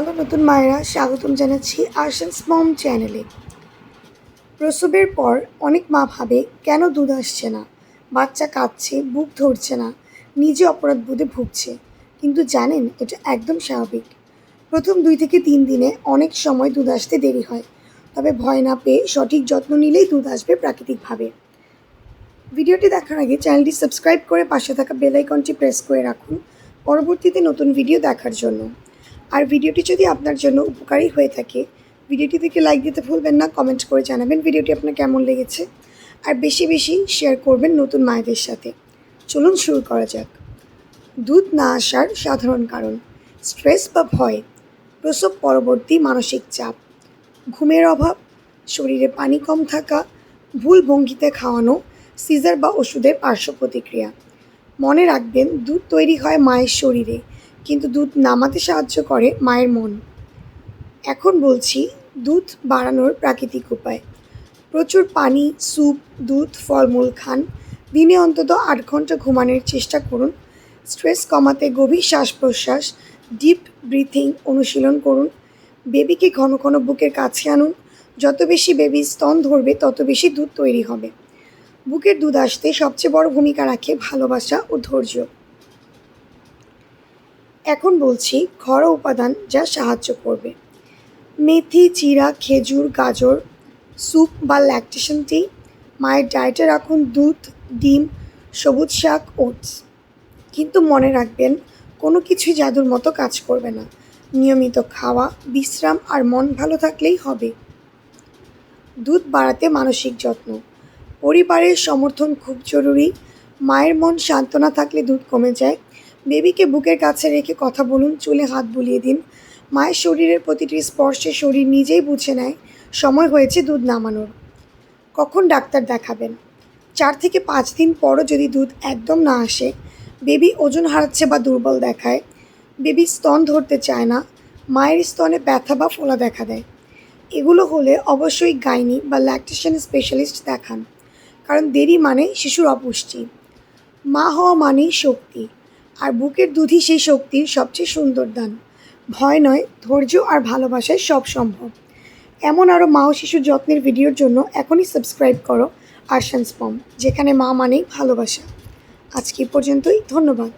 Hello নতুন মায়েরা স্বাগতম জানাচ্ছি আর্শান্স মম চ্যানেলে। প্রসবের পর অনেক মা ভাবে, কেন দুধ আসছে না? বাচ্চা কাঁদছে, বুক ধরছে না, নিজে অপরাধ বোধে ভুগছে। কিন্তু জানেন, এটা একদম স্বাভাবিক। প্রথম দুই থেকে তিন দিনে অনেক সময় দুধ আসতে দেরি হয়, তবে ভয় না পেয়ে সঠিক যত্ন নিলেই দুধ আসবে প্রাকৃতিকভাবে। ভিডিওটি দেখার আগে চ্যানেলটি সাবস্ক্রাইব করে পাশে থাকা বেল আইকনটি প্রেস করে রাখুন। পরবর্তীতে নতুন ভিডিও দেখার জন্য। আর ভিডিওটি যদি আপনার জন্য উপকারী হয়ে থাকে, ভিডিওটি থেকে লাইক দিতে ভুলবেন না কমেন্ট করে জানাবেন ভিডিওটি আপনার কেমন লেগেছে। আর বেশি বেশি শেয়ার করবেন নতুন মায়েদের সাথে। চলুন শুরু করা যাক। দুধ না আসার সাধারণ কারণ স্ট্রেস বা ভয়, প্রসব পরবর্তী মানসিক চাপ, ঘুমের অভাব, শরীরে পানি কম থাকা, ভুল ভঙ্গিতে খাওয়ানো সিজার বা ওষুধের পার্শ্ব প্রতিক্রিয়া। মনে রাখবেন, দুধ তৈরি হয় মায়ের শরীরে কিন্তু দুধ নামাতে সাহায্য করে মায়ের মন। এখন বলছি, দুধ বাড়ানোর প্রাকৃতিক উপায়। প্রচুর পানি, স্যুপ, দুধ, ফলমূল খান। দিনে অন্তত আট ঘণ্টা ঘুমানোর চেষ্টা করুন। স্ট্রেস কমাতে গভীর শ্বাস প্রশ্বাস ডিপ ব্রিথিং অনুশীলন করুন। বেবিকে ঘন ঘন বুকের কাছে আনুন। যত বেশি বেবি স্তন ধরবে, তত বেশি দুধ তৈরি হবে। বুকের দুধ আসতে সবচেয়ে বড় ভূমিকা রাখে ভালোবাসা ও ধৈর্য। এখন বলছি ঘরোয়া উপাদান যা সাহায্য করবে। মেথি, চিরা, খেজুর, গাজর, স্যুপ বা ল্যাকটেশন টি মায়ের ডায়েটে রাখুন দুধ, ডিম, সবুজ শাক, ওটস। কিন্তু মনে রাখবেন, কোনো কিছুই জাদুর মতো কাজ করবে না। নিয়মিত খাওয়া, বিশ্রাম আর মন ভালো থাকলেই হবে। দুধ বাড়াতে মানসিক যত্ন। পরিবারের সমর্থন খুব জরুরি। মায়ের মন শান্ত না থাকলে দুধ কমে যায়। বেবিকে বুকের কাছে রেখে কথা বলুন, চুলে হাত বুলিয়ে দিন। মায়ের শরীরের প্রতিটি স্পর্শে শরীর নিজেই বুঝে নেয়, সময় হয়েছে দুধ নামানোর। কখন ডাক্তার দেখাবেন? চার থেকে পাঁচ দিন পরও যদি দুধ একদম না আসে, বেবি ওজন হারাচ্ছে বা দুর্বল দেখায়। বেবি স্তন ধরতে চায় না, মায়ের স্তনে ব্যথা বা ফোলা দেখা দেয়। এগুলো হলে অবশ্যই গাইনি বা ল্যাকটেশন স্পেশালিস্ট দেখান, কারণ দেরি মানে শিশুর অপুষ্টি। মা হওয়া মানেই শক্তি। আর বুকের দুধই সেই শক্তির সবচেয়ে সুন্দর দান। ভয় নয়, ধৈর্য আর ভালোবাসায় সব সম্ভব। এমন আরও মা ও শিশুর যত্নের ভিডিওর জন্য এখনই সাবস্ক্রাইব করো আর্শান্স পম, যেখানে মা মানেই ভালোবাসা। আজকে পর্যন্তই, ধন্যবাদ।